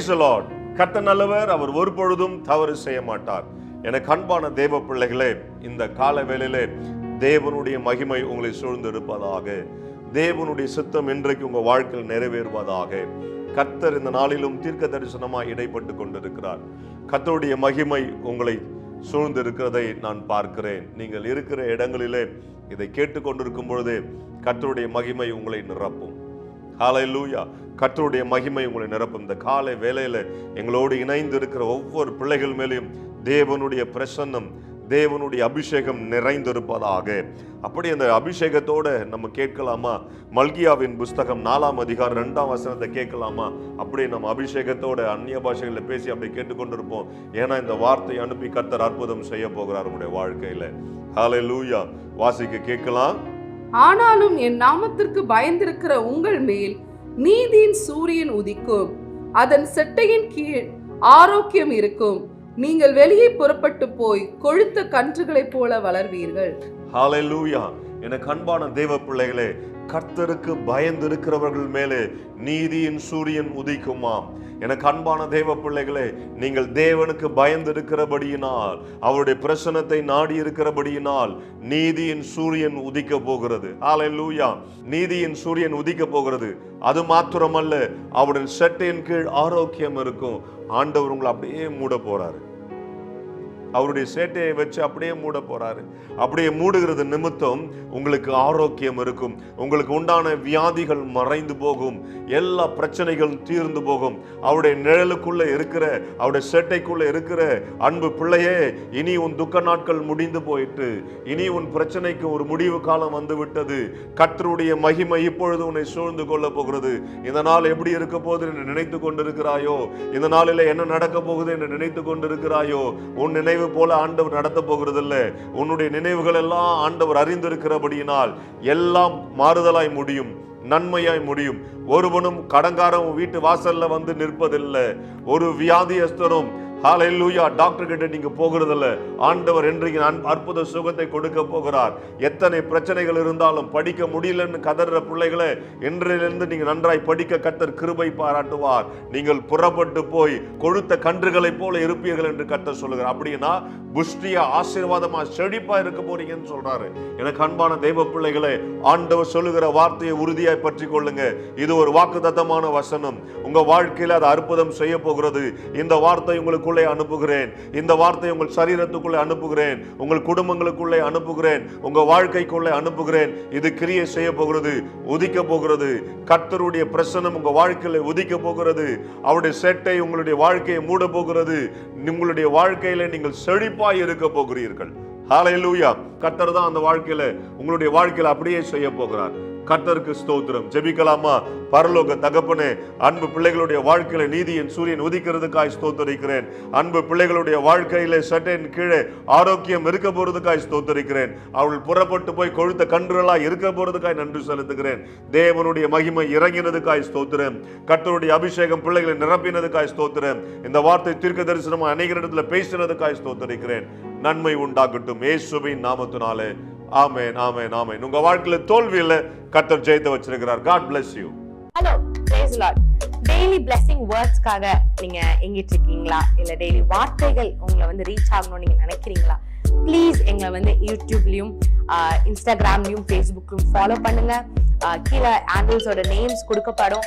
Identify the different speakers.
Speaker 1: Price Lord கர்த்தர் நல்லவர் அவர் ஒரு பொழுதும் தவறு செய்ய மாட்டார் எனக்கு அன்பான தேவ பிள்ளைகளே இந்த கால வேளையிலே தேவனுடைய மகிமை உங்களை சூழ்ந்திருப்பதாக தேவனுடைய சித்தம் இன்றைக்கு உங்கள் வாழ்க்கையில் நிறைவேறுவதாக கர்த்தர் இந்த நாளிலும் தீர்க்க தரிசனமாக இடைப்பட்டு கொண்டிருக்கிறார். கத்தருடைய மகிமை உங்களை சூழ்ந்திருக்கிறதை நான் பார்க்கிறேன். நீங்கள் இருக்கிற இடங்களிலே இதை கேட்டுக்கொண்டிருக்கும் பொழுது கத்தருடைய மகிமை உங்களை நிரப்பும். ஹalleluya கர்த்தருடைய மகிமை உங்களை நிரப்பும். இந்த காலை வேலையில் எங்களோடு இணைந்து இருக்கிற ஒவ்வொரு பிள்ளைகள் மேலேயும் தேவனுடைய பிரசன்னம் தேவனுடைய அபிஷேகம் நிறைந்திருப்பதாக. அப்படி அந்த அபிஷேகத்தோட நம்ம கேட்கலாமா? மல்கியாவின் புஸ்தகம் நாலாம் அதிகாரம் ரெண்டாம் வசனத்தை கேட்கலாமா? அப்படி நம்ம அபிஷேகத்தோட அந்நிய பாஷைகளில் பேசி அப்படி கேட்டுக்கொண்டிருப்போம். ஏன்னா இந்த வார்த்தை அனுப்பி கர்த்தர் அற்புதம் செய்ய போகிறார் உங்களுடைய வாழ்க்கையில. லூயா வாசிக்க கேட்கலாம்.
Speaker 2: ஆனாலும் என் நாமத்திற்கு பயந்திருக்கிற உங்கள் மேல் நீதியின் சூரியன் உதிக்கும். அதன் செட்டையின் கீழ் ஆரோக்கியம் இருக்கும். நீங்கள் வெளியே புறப்பட்டு போய் கொழுத்த கன்றுகளைப் போல வளர்வீர்கள்.
Speaker 1: ஹalleluya எனக்கு அன்பான தேவ பிள்ளைகளே கர்த்தருக்கு பயந்து இருக்கிறவர்கள் மேலே நீதியின் சூரியன் உதிக்குமாம். எனக்கு அன்பான தேவ பிள்ளைகளே நீங்கள் தேவனுக்கு பயந்து இருக்கிறபடியினால் அவருடைய பிரசனத்தை நாடி இருக்கிறபடியினால் நீதியின் சூரியன் உதிக்க போகிறது. ஆலை லூயா நீதியின் சூரியன் உதிக்க போகிறது. அது மாத்திரமல்ல அவருடைய செட்டையின் கீழ் ஆரோக்கியம் இருக்கும். ஆண்டவர் உங்களை அப்படியே மூட போறாரு. அவருடைய சேட்டையை வச்சு அப்படியே மூட போறாரு. அப்படியே மூடுகிறது நிமித்தம் உங்களுக்கு ஆரோக்கியம் இருக்கும். உங்களுக்கு உண்டான வியாதிகள் மறைந்து போகும். எல்லா பிரச்சனைகளும் தீர்ந்து போகும். அவருடைய நிழலுக்குள்ள இருக்கிற அவருடைய சேட்டைக்குள்ள இருக்கிற அன்பு பிள்ளையே இனி உன் துக்க நாட்கள் முடிந்து போயிட்டு இனி உன் பிரச்சனைக்கு ஒரு முடிவு காலம் வந்து விட்டது கத்தருடைய மகிமை இப்பொழுது உன்னை சூழ்ந்து கொள்ள போகிறது. இந்த நாள் எப்படி இருக்க போகுது என்று நினைத்து கொண்டிருக்கிறாயோ இந்த நாளில் என்ன நடக்க போகுது என்று நினைத்து கொண்டிருக்கிறாயோ உன் நினைவு போல ஆண்டவர் நடத்த போகிறதில்ல. உன்னுடைய நினைவுகள் எல்லாம் ஆண்டவர் அறிந்திருக்கிறபடியினால் எல்லாம் மாறுதலாய் முடியும் நன்மையாய் முடியும். ஒருவனும் கடங்காரன் வீட்டு வாசல்ல வந்து நிற்பதில்லை. ஒரு வியாதியஸ்தரும் ஹalleluya டாக்டர் கிட்ட நீங்க போகிறதில்ல. ஆண்டவர் இன்றைக்கு அற்புத சுகத்தை கொடுக்க போகிறார். எத்தனை பிரச்சனைகள் இருந்தாலும் படிக்க முடியலன்னு கதற பிள்ளைகளை இன்றையிலிருந்து நீங்க நன்றாய் படிக்க கத்தர் கிருபை பாராட்டுவார். நீங்கள் புறப்பட்டு போய் கொழுத்த கன்றுகளைப் போல இருப்பீர்கள் என்று கத்தர் சொல்லுகிறார். அப்படின்னா புஷ்டியா ஆசீர்வாதமா செழிப்பா இருக்க போறீங்கன்னு சொல்றாரு. எனக்கு அன்பான தெய்வ பிள்ளைகளை ஆண்டவர் சொல்லுகிற வார்த்தையை உறுதியாய் பற்றி கொள்ளுங்க. இது ஒரு வாக்குதத்தமான வசனம். உங்க வாழ்க்கையில அது அற்புதம் செய்ய போகிறது. இந்த வார்த்தை உங்களுக்கு உங்களுக்குள்ளே அனுப்புகிறேன். இந்த வார்த்தை உங்கள் சரீரத்துக்குள்ளே அனுப்புகிறேன். உங்கள் குடும்பங்களுக்குள்ளே அனுப்புகிறேன். உங்க வாழ்க்கைக்குள்ளே அனுப்புகிறேன். இது கிரியை செய்ய போகிறது உதிக்க போகிறது. கர்த்தருடைய பிரசனம் உங்க வாழ்க்கையில உதிக்க போகிறது. அவருடைய செட்டை உங்களுடைய வாழ்க்கையை மூட போகிறது. உங்களுடைய வாழ்க்கையில நீங்கள் செழிப்பாய் இருக்க போகிறீர்கள். ஹாலையிலூயா கர்த்தர் தான் அந்த வாழ்க்கையில உங்களுடைய வாழ்க்கையில அப்படியே செய்ய போகிறார். கர்த்தருக்கு ஸ்தோத்திரம். ஜெபிக்கலாமா? பரலோக தகப்பனே அன்பு பிள்ளைகளுடைய வாழ்க்கையில நீதியின் சூரியன் உதிக்கிறதுக்காய் ஸ்தோத்தரிக்கிறேன். அன்பு பிள்ளைகளுடைய வாழ்க்கையில சட்டையின் கீழே ஆரோக்கியம் இருக்க போறதுக்காய் ஸ்தோத்தரிக்கிறேன். அவள் புறப்பட்டு போய் கொழுத்த கன்றுகளா இருக்க போறதுக்காய் நன்றி செலுத்துகிறேன். தேவனுடைய மகிமை இறங்கினதுக்காய் ஸ்தோத்திரம். கர்த்தருடைய அபிஷேகம் பிள்ளைகளை நிரப்பினதுக்காய் ஸ்தோத்திரம். இந்த வார்த்தை தீர்க்க தரிசனமா அநேக இடத்துல பேசினதுக்காய் ஸ்தோத்தரிக்கிறேன். நன்மை உண்டாகட்டும். ஏசுவின் நாமத்தினாலே. ஆமேன் ஆமேன் ஆமேன். உங்க வாழ்க்கையில தோல்வியில கர்த்தர் ஜெயத்தை வச்சிருக்கிறார். God bless you
Speaker 3: hello praise Lord daily blessing வேர்ட்ஸ்க்காக நீங்க எங்கிட்டு இருக்கீங்களா இல்ல டெய்லி வார்த்தைகள் உங்களை வந்து ரீச் ஆகணும்னு நீங்க நினைக்கிறீங்களா? ப்ளீஸ் எங்களை வந்து யூடியூப்லயும் இன்ஸ்டாகிராம்லயும் ஃபேஸ்புக்லயும் ஃபாலோ பண்ணுங்க. கீழே ஆண்டில்ஸோட நேம்ஸ் கொடுக்கப்படும்.